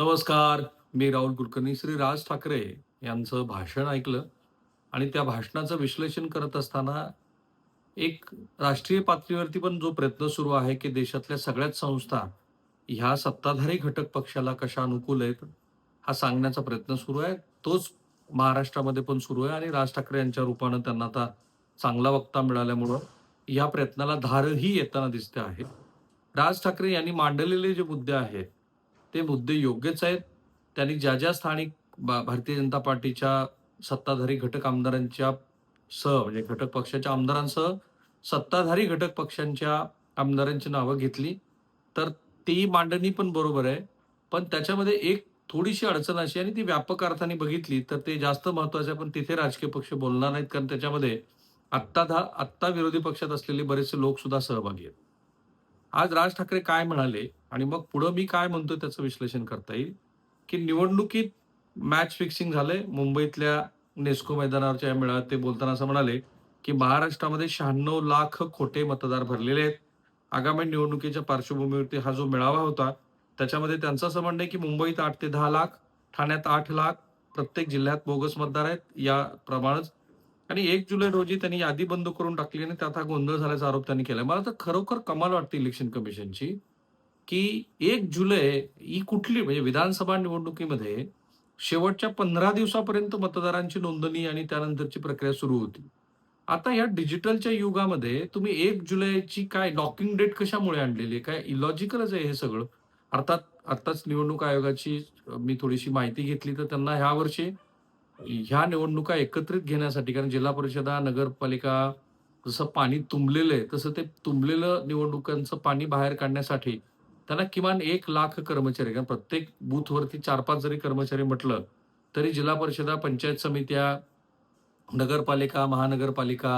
नमस्कार मी राहुल कुलकर्णी. श्री राज ठाकरे यांचं भाषण ऐकलं आणि त्या भाषणाचं विश्लेषण करत असताना एक राष्ट्रीय पातळीवरती पण जो प्रयत्न सुरू आहे की देशातल्या सगळ्याच संस्था ह्या सत्ताधारी घटक पक्षाला कशा अनुकूल आहेत हा सांगण्याचा प्रयत्न सुरू आहे. तोच महाराष्ट्रामध्ये पण सुरू आहे आणि राज ठाकरे यांच्या रूपानं त्यांना आता चांगला वक्ता मिळाल्यामुळं या प्रयत्नाला धारही येताना दिसते आहे. राज ठाकरे यांनी मांडलेले जे मुद्दे आहेत ते मुद्दे योग्यच आहेत. त्यांनी ज्या ज्या स्थानिक भारतीय जनता पार्टीच्या सत्ताधारी घटक आमदारांच्या सह म्हणजे घटक पक्षाच्या आमदारांसह सत्ताधारी घटक पक्षांच्या आमदारांची नावं घेतली. तर ती मांडणी पण बरोबर आहे. पण त्याच्यामध्ये एक थोडीशी अडचण अशी आणि ती व्यापक अर्थाने बघितली तर ते जास्त महत्वाचं आहे. पण तिथे राजकीय पक्ष बोलणार नाहीत कारण त्याच्यामध्ये आत्ता धा आत्ता विरोधी पक्षात असलेले बरेचसे लोक सुद्धा सहभागी आहेत. आज राज ठाकरे काय म्हणाले? आणि मग पुढं मी काय म्हणतो त्याचं विश्लेषण करता येईल? की निवडणुकीत मॅच फिक्सिंग झालंय. मुंबईतल्या नेस्को मैदानावरच्या या मेळाव्यात ते बोलताना असं म्हणाले की महाराष्ट्रामध्ये शहाण्णव लाख खोटे मतदार भरलेले आहेत. आगामी निवडणुकीच्या पार्श्वभूमीवरती हा जो मेळावा होता त्याच्यामध्ये त्यांचं असं म्हणणं आहे की मुंबईत आठ ते दहा लाख ठाण्यात आठ लाख प्रत्येक जिल्ह्यात बोगस मतदार आहेत या प्रमाणच. आणि एक जुलै रोजी त्यांनी यादी बंद करून टाकली आणि त्यात हा गोंधळ झाल्याचा आरोप त्यांनी केला. मला तर खरोखर कमाल वाटते इलेक्शन कमिशनची की एक जुलै ही कुठली म्हणजे विधानसभा निवडणुकीमध्ये शेवटच्या पंधरा दिवसापर्यंत मतदारांची नोंदणी आणि त्यानंतरची प्रक्रिया सुरू होती. आता या डिजिटलच्या युगामध्ये तुम्ही एक जुलैची काय लॉकिंग डेट कशामुळे आणलेली आहे? काय इलॉजिकलच आहे हे सगळं? अर्थात आत्ताच निवडणूक आयोगाची मी थोडीशी माहिती घेतली तर त्यांना ह्या वर्षी ह्या निवडणुका एकत्रित घेण्यासाठी कारण जिल्हा परिषदा नगरपालिका जसं पाणी तुंबलेलं आहे तसं ते तुंबलेलं निवडणुकांचं पाणी बाहेर काढण्यासाठी त्यांना किमान एक लाख कर्मचारी कारण प्रत्येक बूथवरती चार पाच जरी कर्मचारी म्हटलं तरी जिल्हा परिषदा पंचायत समित्या नगरपालिका महानगरपालिका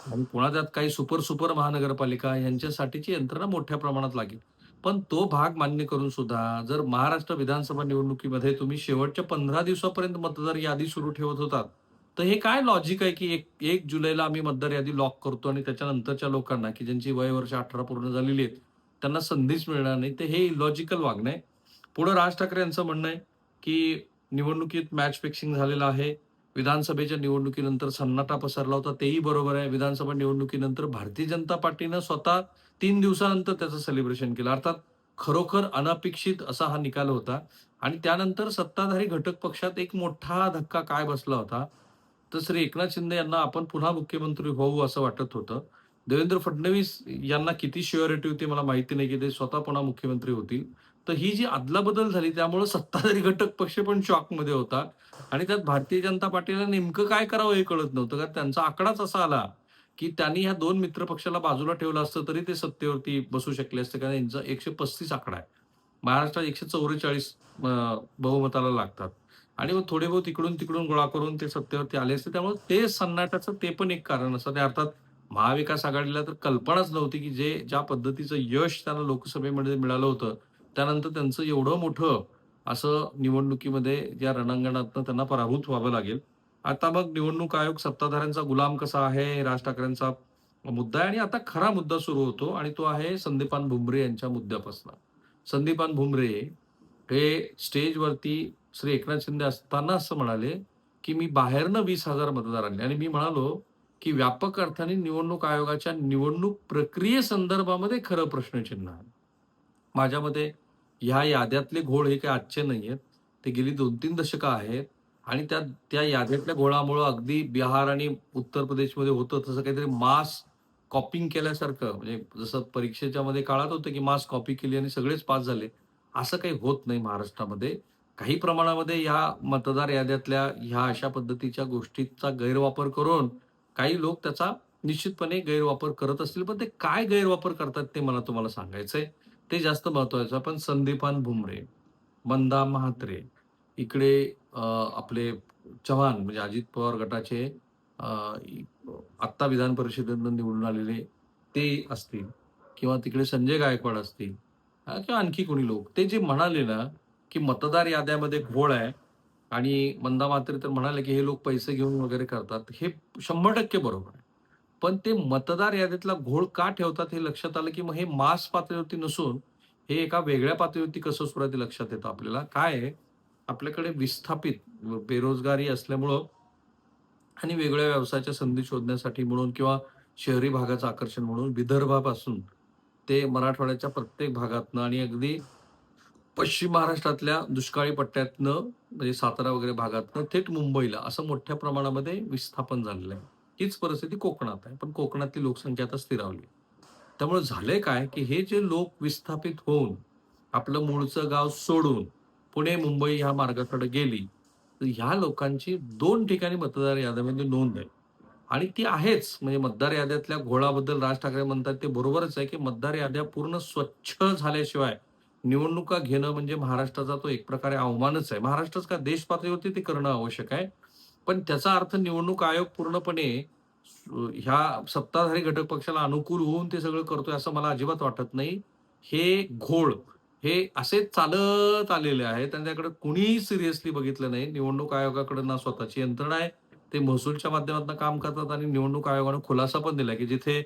आणि पुन्हा त्यात काही सुपर सुपर महानगरपालिका यांच्यासाठीची यंत्रणा मोठ्या प्रमाणात लागेल. पण तो भाग मान्य करून सुद्धा जर महाराष्ट्र विधानसभा निवडणुकीमध्ये तुम्ही शेवटच्या पंधरा दिवसापर्यंत मतदार यादी सुरू ठेवत होतात तर हे काय लॉजिक आहे की एक एक जुलैला आम्ही मतदार यादी लॉक करतो आणि त्याच्यानंतरच्या लोकांना की ज्यांची वय वर्ष अठरा पूर्ण झालेली आहेत त्यांना संधीच मिळणार नाही. ते हे लॉजिकल वागणं आहे. पुढं राज ठाकरे यांचं म्हणणं आहे की निवडणुकीत मॅच फिक्सिंग झालेलं आहे. विधानसभेच्या निवडणुकीनंतर सन्नाटा पसरला होता. तेही बरोबर आहे. विधानसभा निवडणुकीनंतर भारतीय जनता पार्टीनं स्वतः तीन दिवसानंतर त्याचं सेलिब्रेशन केलं. अर्थात खरोखर अनपेक्षित असा हा निकाल होता. आणि त्यानंतर सत्ताधारी घटक पक्षात एक मोठा धक्का काय बसला होता? तर श्री एकनाथ शिंदे यांना आपण पुन्हा मुख्यमंत्री होऊ असं वाटत होतं. देवेंद्र फडणवीस यांना किती शुअरिटी होती मला माहिती नाही की ते स्वतः पुन्हा मुख्यमंत्री होतील. तर ही जी अदलाबदल झाली त्यामुळे सत्ताधारी घटक पक्ष पण शॉकमध्ये होता. आणि त्यात भारतीय जनता पार्टीला नेमकं काय करावं हे कळत नव्हतं. कारण त्यांचा आकडाच असा आला की त्यांनी ह्या दोन मित्र पक्षाला बाजूला ठेवलं असतं तरी ते सत्तेवरती बसू शकले असते. कारण यांचा एकशे पस्तीस आकडा आहे. महाराष्ट्रात एकशे चौवेचाळीस बहुमताला लागतात. आणि मग थोडे बहुत इकडून तिकडून गोळा करून ते सत्तेवरती आले असते. त्यामुळे ते सन्नाटाचं ते पण एक कारण असतं. ते अर्थात महाविकास आघाडीला तर कल्पनाच नव्हती की जे ज्या पद्धतीचं यश त्यांना लोकसभेमध्ये मिळालं होतं त्यानंतर त्यांचं एवढं मोठं असं निवडणुकीमध्ये या रणांगणातनं त्यांना पराभूत व्हावं लागेल. आता मग निवडणूक आयोग सत्ताधाऱ्यांचा गुलाम कसा आहे राज ठाकरेंचा मुद्दा आहे आणि आता खरा मुद्दा सुरू होतो आणि तो आहे संदीपान भुमरे यांच्या मुद्द्यापासून. संदीपान भुमरे हे स्टेजवरती श्री एकनाथ शिंदे असताना असं म्हणाले की मी बाहेरनं वीस हजार मतदार आणले. आणि मी म्हणालो की व्यापक अर्थाने निवडणूक आयोगाच्या निवडणूक प्रक्रियेसंदर्भामध्ये खरं प्रश्नचिन्ह आहे. माझ्या मते ह्या याद्यातले घोळ हे काही आजचे नाही आहेत ते गेली दोन तीन दशकं आहेत आणि त्या त्या याद्यातल्या घोळामुळं अगदी बिहार आणि उत्तर प्रदेशमध्ये होतं तसं काहीतरी मास कॉपिंग केल्यासारखं. म्हणजे जसं परीक्षेच्या मध्ये काळात होतं की मास कॉपी केली आणि सगळेच पास झाले. असं काही होत नाही महाराष्ट्रामध्ये. काही प्रमाणामध्ये या मतदार याद्यातल्या ह्या अशा पद्धतीच्या गोष्टीचा गैरवापर करून काही लोक त्याचा निश्चितपणे गैरवापर करत असतील पण ते काय गैरवापर करतात ते मला तुम्हाला सांगायचंय. ते जास्त महत्वाचं पण संदीपान भुमरे मंदा म्हात्रे इकडे आपले चव्हाण म्हणजे अजित पवार गटाचे आत्ता विधान परिषदेतून निवडून आलेले ते असतील किंवा तिकडे संजय गायकवाड असतील किंवा आणखी कोणी लोक. ते जे म्हणाले ना की मतदार याद्यामध्ये घोळ आहे आणि मंदा मात्रे तर म्हणाले की हे लोक पैसे घेऊन वगैरे करतात. हे शंभर टक्के बरोबर आहे. पण ते मतदार यादीतला घोळ का ठेवतात हे लक्षात आलं की मग हे मास पातळीवरती नसून हे एका वेगळ्या पातळीवरती कसं सुरू लक्षात येतं आपल्याला. काय आहे, आपल्याकडे विस्थापित बेरोजगारी असल्यामुळं आणि वेगळ्या व्यवसायाच्या संधी शोधण्यासाठी म्हणून किंवा शहरी भागाचं आकर्षण म्हणून विदर्भापासून ते मराठवाड्याच्या प्रत्येक भागातनं आणि अगदी पश्चिम महाराष्ट्रातल्या दुष्काळी पट्ट्यातनं म्हणजे सातारा वगैरे भागातनं थेट मुंबईला असं मोठ्या प्रमाणामध्ये विस्थापन झालेलं आहे. हीच परिस्थिती कोकणात आहे. पण कोकणातली लोकसंख्या आता स्थिरावली. त्यामुळे झालंय काय, की हे जे लोक विस्थापित होऊन आपलं मूळचं गाव सोडून पुणे, मुंबई ह्या मार्गाकडे गेली, तर ह्या लोकांची दोन ठिकाणी मतदार याद्यामध्ये नोंद आहे. आणि ती आहेच. म्हणजे मतदार याद्यातल्या घोळाबद्दल राज ठाकरे म्हणतात ते बरोबरच आहे, की मतदार याद्या पूर्ण स्वच्छ झाल्याशिवाय निवडणुका घेणं म्हणजे महाराष्ट्राचा तो एक प्रकारे अवमानच आहे. महाराष्ट्रच का देश पातळीवरती ते करणं आवश्यक आहे. पण त्याचा अर्थ निवडणूक आयोग पूर्णपणे ह्या सत्ताधारी घटक पक्षाला अनुकूल होऊन ते सगळं करतोय असं मला अजिबात वाटत नाही. हे घोळ हे असेच चालत आलेले आहे त्यांच्याकडे कुणीही सिरियसली बघितलं नाही. निवडणूक आयोगाकडे ना स्वतःची यंत्रणा आहे. ते महसूलच्या माध्यमातून काम करतात आणि निवडणूक आयोगानं खुलासा पण दिला, की जिथे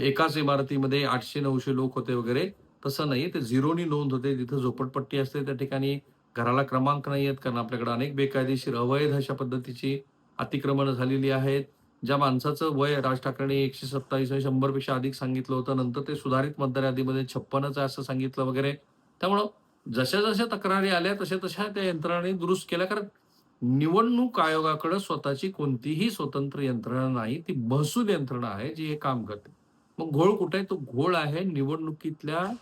एकाच इमारतीमध्ये आठशे नऊशे लोक होते वगैरे, तसं नाही. ते झिरोनी नोंद होते. जिथं झोपडपट्टी असते त्या ठिकाणी घराला क्रमांक नाही आहेत. कारण आपल्याकडे अनेक बेकायदेशीर, अवैध अशा पद्धतीची अतिक्रमणं झालेली आहेत. ज्या माणसाचं वय राज ठाकरेंनी 127 आणि शंभरपेक्षा अधिक सांगितलं होतं. नंतर ते सुधारित मतदार यादीमध्ये 56च आहे असं सांगितलं वगैरे. त्यामुळं जशा-जशा तक्रारी आल्या तशा-तशा त्या यंत्रणांनी दुरुस्त केल्या. कारण निवडणूक आयोगाकडे स्वतःची कोणतीही स्वतंत्र यंत्रणा नाही. ती महसूल यंत्रणा आहे जी हे काम करते. मग घोळ कुठे आहे? तो घोळ आहे निवडणुकीतल्या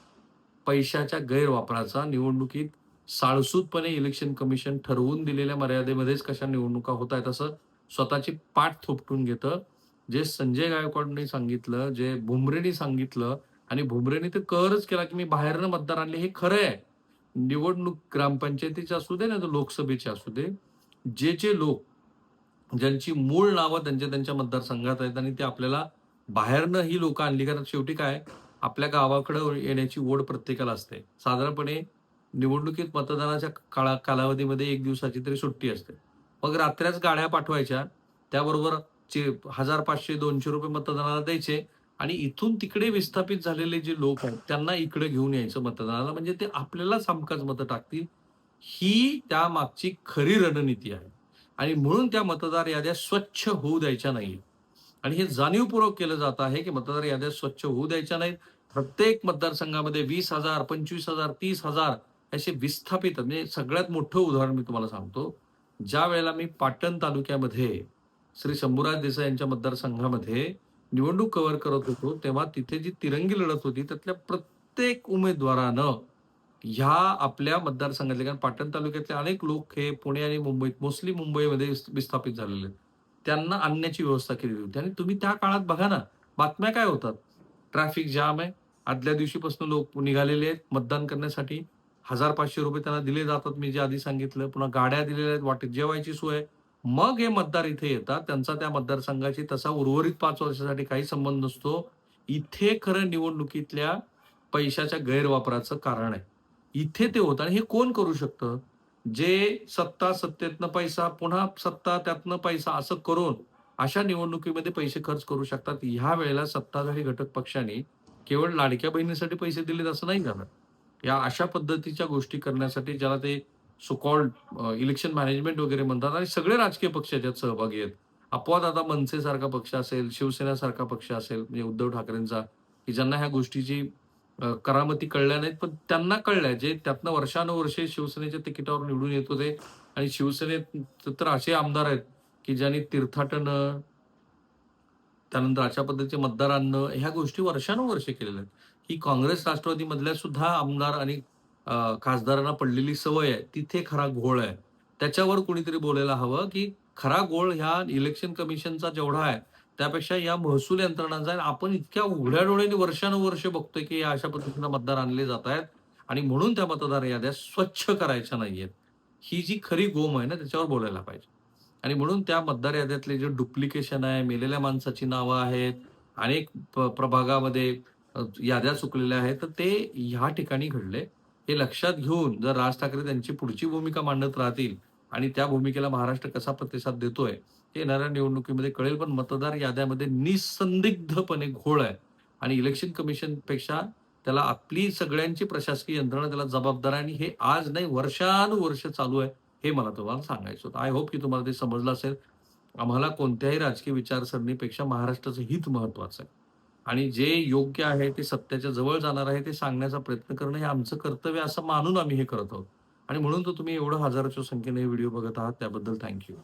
पैशाच्या गैरवापराचा. निवडणुकीत साळसूदपणे इलेक्शन कमिशन ठरवून दिलेल्या मर्यादेमध्येच कशा निवडणुका होत आहेत असं स्वतःची पाठ थोपटून घेतं. जे संजय गायकवाडनी सांगितलं, जे भुमरेनी सांगितलं आणि भुमरेनी तर करच केला, की मी बाहेरनं मतदार आणले हे खरं आहे. निवडणूक ग्रामपंचायतीची असू दे, नाहीतर लोकसभेची असू दे. जे, जे लोक ज्यांची मूळ नावं त्यांच्या त्यांच्या मतदारसंघात आहेत आणि ते आपल्याला बाहेरनं ही लोकं आणली. कारण शेवटी काय आपल्या गावाकडं येण्याची ओढ प्रत्येकाला असते. साधारणपणे निवडणुकीत मतदानाच्या काळा कालावधीमध्ये एक दिवसाची तरी सुट्टी असते. मग रात्र्याच गाड्या पाठवायच्या. त्याबरोबर चे हजार पाचशे दोनशे रुपये मतदानाला द्यायचे आणि इथून तिकडे विस्थापित झालेले जे लोक आहेत, त्यांना इकडे घेऊन यायचं मतदानाला. म्हणजे ते आपल्यालाच हमखास मतं टाकतील. ही त्या मागची खरी रणनीती आहे. आणि म्हणून त्या मतदार याद्या स्वच्छ होऊ द्यायच्या नाही आणि हे जाणीवपूर्वक केलं जात आहे, की मतदार याद्या स्वच्छ होऊ द्यायच्या नाहीत. प्रत्येक मतदारसंघामध्ये वीस हजार पंचवीस हजार तीस हजार असे विस्थापित म्हणजे सगळ्यात मोठं उदाहरण मी तुम्हाला सांगतो. ज्या वेळेला मी पाटण तालुक्यामध्ये श्री शंभूराज देसाई यांच्या मतदारसंघामध्ये निवडणूक कव्हर करत होतो, तेव्हा तिथे जी तिरंगी लढत होती, त्यातल्या प्रत्येक उमेदवारानं ह्या आपल्या मतदारसंघातले कारण पाटण तालुक्यातले अनेक लोक हे पुणे आणि मुंबईत मोस्टली मुंबईमध्ये विस्थापित झालेले आहेत. त्यांना आणण्याची व्यवस्था केलेली होती आणि तुम्ही त्या काळात बघा ना, बातम्या काय होतात? ट्रॅफिक जाम आहे. आदल्या दिवशीपासून लोक निघालेले आहेत मतदान करण्यासाठी. ₹1000-500 त्यांना दिले जातात, मी जे आधी सांगितलं. पुन्हा गाड्या दिलेल्या आहेत, वाटेत जेवायची सोय मग हे मतदार इथे येतात. त्यांचा त्या मतदारसंघाशी तसा उर्वरित पाच वर्षासाठी काही संबंध नसतो. इथे खरं निवडणुकीतल्या पैशाच्या गैरवापराचं कारण आहे. इथे ते होतं आणि हे कोण करू शकतं? जे सत्ता, सत्तेतनं पैसा, पुन्हा सत्ता, त्यातनं पैसा असं करून अशा निवडणुकीमध्ये पैसे खर्च करू शकतात. ह्या वेळेला सत्ताधारी घटक पक्षाने केवळ लाडक्या बहिणीसाठी पैसे दिलेत असं नाही झालं. या अशा पद्धतीच्या गोष्टी करण्यासाठी ज्याला ते सुकॉल्ड इलेक्शन मॅनेजमेंट वगैरे म्हणतात आणि सगळे राजकीय पक्ष याच्यात सहभागी आहेत. अपवाद आता मनसेसारखा पक्ष असेल, शिवसेनासारखा पक्ष असेल म्हणजे उद्धव ठाकरेंचा, की ज्यांना ह्या गोष्टीची करामती कळल्या नाहीत. पण त्यांना कळल्या जे त्यातनं वर्षानुवर्षे शिवसेनेच्या तिकिटावर निवडून येत होते आणि शिवसेनेत तर असे आमदार आहेत, की ज्यांनी तीर्थाटनं त्यानंतर अशा पद्धतीचे मतदार आणणं, ह्या गोष्टी वर्षानुवर्षे केलेल्या आहेत. ही काँग्रेस राष्ट्रवादीमधल्या सुद्धा आमदार आणि खासदारांना पडलेली सवय आहे. तिथे खरा घोळ आहे. त्याच्यावर कुणीतरी बोलायला हवं, की खरा घोळ ह्या इलेक्शन कमिशनचा जेवढा आहे, त्यापेक्षा या महसूल यंत्रणांचा आपण इतक्या उघड्या डोळ्याने वर्षानुवर्ष बघतोय, की अशा पद्धतीनं मतदार आणले जात आहेत आणि म्हणून त्या मतदार याद्या स्वच्छ करायच्या नाहीयेत. ही जी खरी गोम आहे ना, त्याच्यावर बोलायला पाहिजे. आणि म्हणून त्या मतदार याद्यातले जे डुप्लिकेशन आहे, मेलेल्या माणसाची नावं आहेत, अनेक प प्रभागामध्ये याद्या चुकलेल्या आहेत, तर ते ह्या ठिकाणी घडले. हे लक्षात घेऊन जर राज ठाकरे त्यांची पुढची भूमिका मांडत राहतील आणि त्या भूमिकेला महाराष्ट्र कसा प्रतिसाद देतोय, हे येणाऱ्या निवडणुकीमध्ये कळेल. पण मतदार याद्यामध्ये निसंदिग्धपणे घोळ आहे आणि इलेक्शन कमिशनपेक्षा त्याला आपली सगळ्यांची प्रशासकीय यंत्रणा त्याला जबाबदार आहे आणि हे आज नाही वर्षानुवर्ष चालू आहे हे मला तुम्हाला सांगायचं होतं. आय होप की तुम्हाला ते समजलं असेल. आम्हाला कोणत्याही राजकीय विचारसरणीपेक्षा महाराष्ट्राचं हित महत्वाचं आहे. आणि जे योग्य आहे ते सत्याच्या जवळ जाणार आहे ते सांगण्याचा प्रयत्न करणं हे आमचं कर्तव्य असं मानून आम्ही हे करत आहोत. आणि म्हणून तर तुम्ही एवढं हजाराच्या संख्येने हे व्हिडिओ बघत आहात त्याबद्दल थँक्यू.